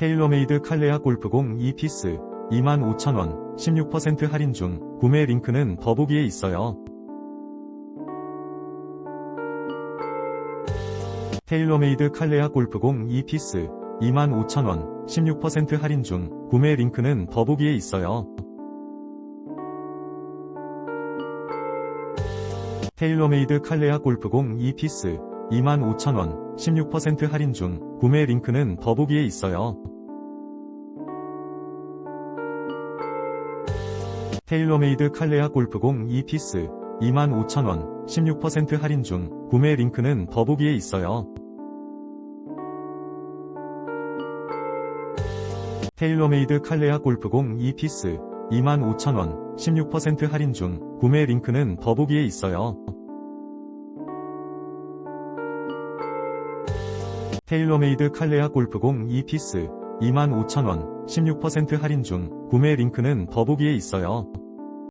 테일러메이드 칼레아 골프공 2피스 25,000원 16% 할인 중 구매 링크는 더보기에 있어요. 테일러메이드 칼레아 골프공 2피스 25,000원 16% 할인 중 구매 링크는 더보기에 있어요. 테일러메이드 칼레아 골프공 2피스 25,000원 16% 할인 중 구매 링크는 더보기에 있어요. 테일러메이드 칼레아 골프공 2피스 25,000원 16% 할인 중 구매 링크는 더보기에 있어요. 테일러메이드 칼레아 골프공 2피스 25,000원 16% 할인 중 구매 링크는 더보기에 있어요. 테일러메이드 칼레아 골프공 2피스 25,000원 16% 할인 중 구매 링크는 더보기에 있어요.